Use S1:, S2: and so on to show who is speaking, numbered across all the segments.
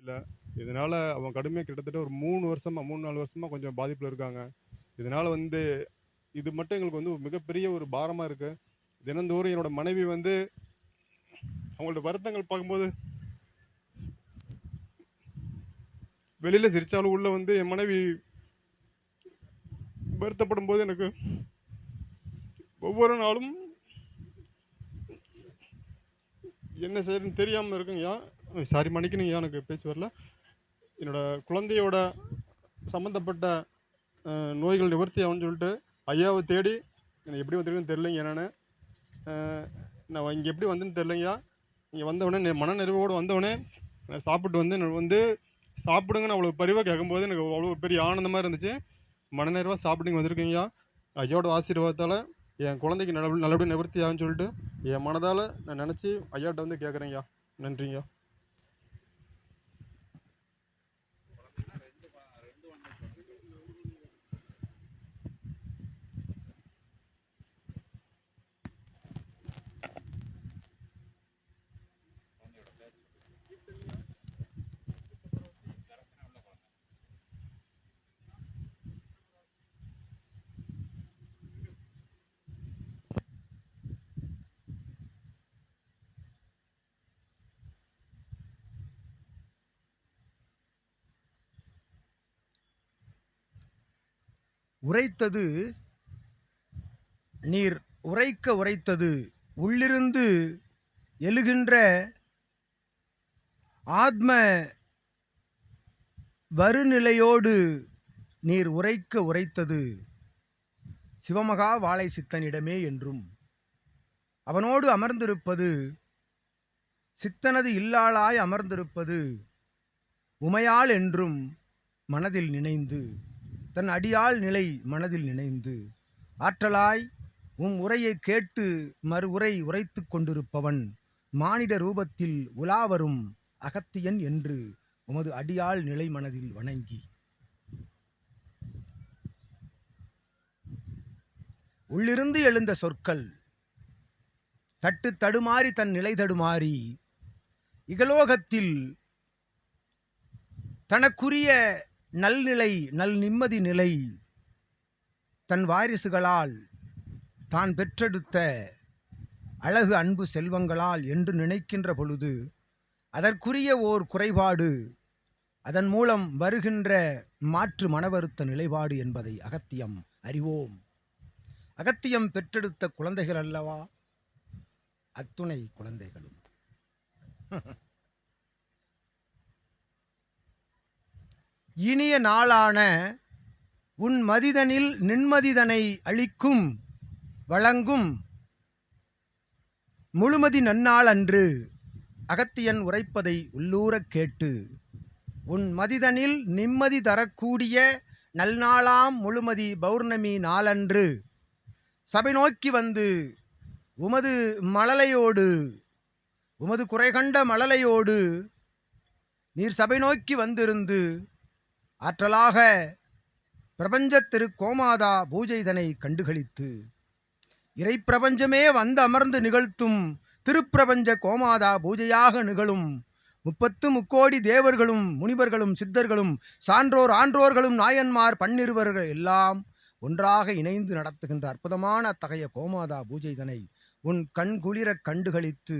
S1: இல்லை இதனால் அவங்க கடுமையாக கிட்டத்தட்ட ஒரு மூணு வருஷமாக மூணு நாலு வருஷமாக கொஞ்சம் பாதிப்பில் இருக்காங்க. இதனால் வந்து இது மட்டும் எங்களுக்கு வந்து மிகப்பெரிய ஒரு பாரமாக இருக்குது தினந்தோறும் என்னோட மனைவி வந்து அவங்களோட வருத்தங்கள் பார்க்கும்போது வெளியில் சிரித்தாலும் உள்ளே வந்து என் மனைவி வருத்தப்படும்போது எனக்கு ஒவ்வொரு நாளும் என்ன செய்யறதுன்னு தெரியாமல் இருக்குங்கய்யா. சாரி மன்னிக்கணுங்கய்யா எனக்கு பேச்சு வரல. என்னோட குழந்தையோட சம்மந்தப்பட்ட நோய்கள் நிவர்த்தி ஆகும்னு சொல்லிட்டு ஐயாவை தேடி எனக்கு எப்படி வந்திருக்குன்னு தெரிலங்க என்னென்னு நான் இங்கே எப்படி வந்தேன்னு தெரிலங்கய்யா இங்கே வந்தவுடனே மன நிறைவோடு வந்தவுடனே நான் சாப்பிட்டு வந்து எனக்கு வந்து சாப்பிடுங்கன்னு அவ்வளோ பரிவாக கேட்கும்போது எனக்கு அவ்வளோ பெரிய ஆனந்தமாக இருந்துச்சு. மனநிறைவா சாப்பிட்டு இங்க வந்திருக்கேங்கய்யா. ஐயாவோட ஆசீர்வாதத்தால் என் குழந்தைக்கு நல்ல நல்லபடியாக நிவர்த்தி ஆகும்னு சொல்லிட்டு என் மனதால் நான் நினச்சி ஐயாட்ட வந்து கேட்குறேங்கய்யா. நன்றிங்கய்யா.
S2: உரைத்தது. நீர் உரைக்க உரைத்தது. உள்ளிருந்து எழுகின்ற ஆத்ம வருநிலையோடு நீர் உரைக்க உரைத்தது. சிவமகா வாழை சித்தனிடமே என்றும் அவனோடு அமர்ந்திருப்பது சித்தனது இல்லாளாய் அமர்ந்திருப்பது உமையாள் என்றும் மனதில் நினைந்து தன் அடியாள் நிலை மனதில் நினைந்து ஆற்றலாய் உம் உரையை கேட்டு மறு உரை உரைத்து கொண்டிருப்பவன் மானிட ரூபத்தில் உலாவரும் அகத்தியன் என்று உமது அடியாள் நிலை மனதில் வணங்கி. உள்ளிருந்து எழுந்த சொற்கள் தட்டு தடுமாறி தன் நிலை தடுமாறி இகலோகத்தில் தனக்குரிய நல்நிலை நல் நிம்மதி நிலை தன் வாரிசுகளால் தான் பெற்றெடுத்த அழகு அன்பு செல்வங்களால் என்று நினைக்கின்ற பொழுது அதற்குரிய ஓர் குறைபாடு அதன் மூலம் வருகின்ற மாற்று மனவருத்த நிலைப்பாடு என்பதை அகத்தியம் அறிவோம். அகத்தியம் பெற்றெடுத்த குழந்தைகள் அல்லவா? அத்துணை குழந்தைகளும். இனிய நாளான உன் மதிதனில் நின்மதிதனை அளிக்கும் வழங்கும் முழுமதி நன்னாள் அன்று அகத்தியன் உரைப்பதை உள்ளூரக் கேட்டு உன் மதிதனில் நிம்மதி தரக்கூடிய நல்நாளாம் முழுமதி பௌர்ணமி நாளன்று சபை நோக்கி வந்து உமது மழலையோடு உமது குறைகண்ட மழலையோடு நீர் சபை நோக்கி வந்திருந்து ஆற்றலாக பிரபஞ்சத்திரு கோமாதா பூஜைதனை கண்டுகளித்து இறைப்பிரபஞ்சமே வந்து அமர்ந்து நிகழ்த்தும் திருப்பிரபஞ்ச கோமாதா பூஜையாக நிகழும். முப்பத்து முக்கோடி தேவர்களும் முனிவர்களும் சித்தர்களும் சான்றோர் ஆன்றோர்களும் நாயன்மார் பன்னிருவர்கள் எல்லாம் ஒன்றாக இணைந்து நடத்துகின்ற அற்புதமான அத்தகைய கோமாதா பூஜைதனை உன் கண்குளிரக் கண்டுகளித்து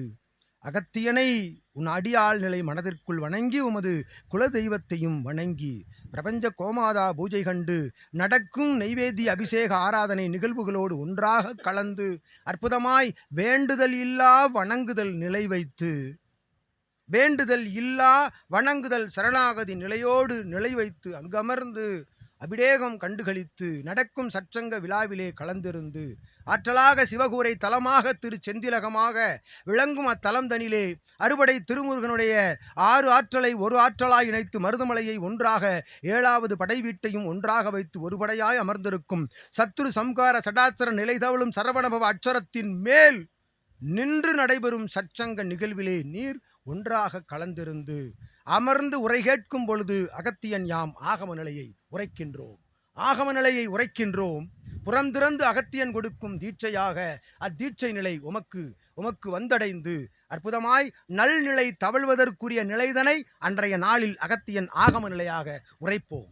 S2: அகத்தியனை உன் அடியாள் நிலை மனதிற்குள் வணங்கி உமது குலதெய்வத்தையும் வணங்கி பிரபஞ்ச கோமாதா பூஜை கண்டு நடக்கும் நெய்வேதி அபிஷேக ஆராதனை நிகழ்வுகளோடு ஒன்றாக கலந்து அற்புதமாய் வேண்டுதல் இல்லா வணங்குதல் நிலை வைத்து வேண்டுதல் இல்லா வணங்குதல் சரணாகதி நிலையோடு நிலை வைத்து அங்கமர்ந்து அபிடேகம் கண்டுகளித்து நடக்கும் சற்சங்க விழாவிலே கலந்திருந்து ஆற்றலாக சிவகூரை தலமாக திரு செந்திலகமாக விளங்கும் அத்தலம் தனிலே அறுபடை திருமுருகனுடைய ஆறு ஆற்றலை ஒரு ஆற்றலாய் இணைத்து மருதமலையை ஒன்றாக ஏழாவது படை வீட்டையும் ஒன்றாக வைத்து ஒரு படையாய் அமர்ந்திருக்கும் சத்துரு சம்கார சடாச்சர நிலை தவழும் சரவணபவ அட்சரத்தின் மேல் நின்று நடைபெறும் சற்சங்க நிகழ்விலே நீர் ஒன்றாக கலந்திருந்து அமர்ந்து உரை கேட்கும் பொழுது அகத்தியன் யாம் ஆகம நிலையை உரைக்கின்றோம். ஆகம நிலையை உரைக்கின்றோம். புறந்திறந்து அகத்தியன் கொடுக்கும் தீட்சையாக அத்தீட்சை நிலை உமக்கு உமக்கு வந்தடைந்து அற்புதமாய் நல்நிலை தவழ்வதற்குரிய நிலைதனை அன்றைய நாளில் அகத்தியன் ஆகம நிலையாக உரைப்போம்.